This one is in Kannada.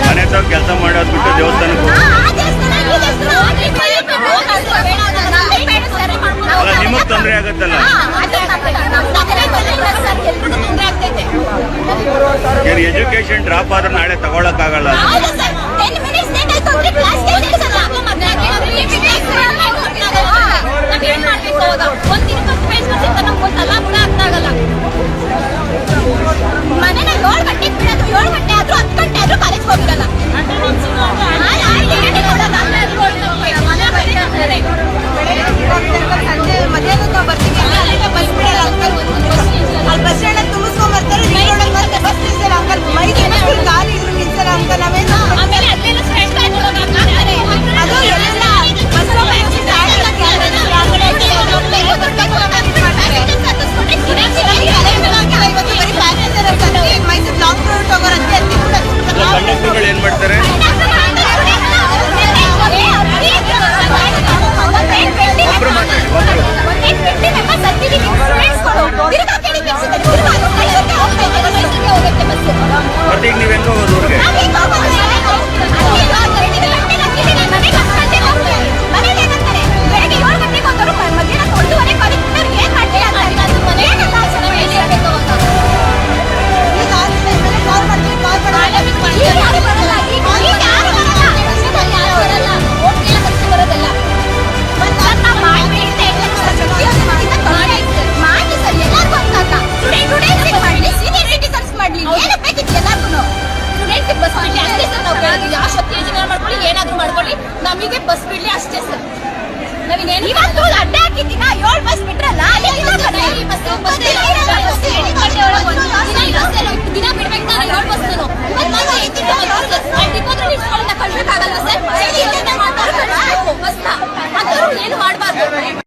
ಮನೆ ಹತ್ರ ಕೆಲಸ ಮಾಡೋ ಬಿಟ್ಟು ದೇವಸ್ಥಾನಕ್ಕೆ ಅಲ್ಲ ನಿಮಗೆ ತೊಂದರೆ ಆಗುತ್ತಲ್ಲ? ಏನು ಎಜುಕೇಶನ್ ಡ್ರಾಪ್ ಆದ್ರೆ ನಾಳೆ ತಗೊಳಕ್ಕಾಗಲ್ಲ.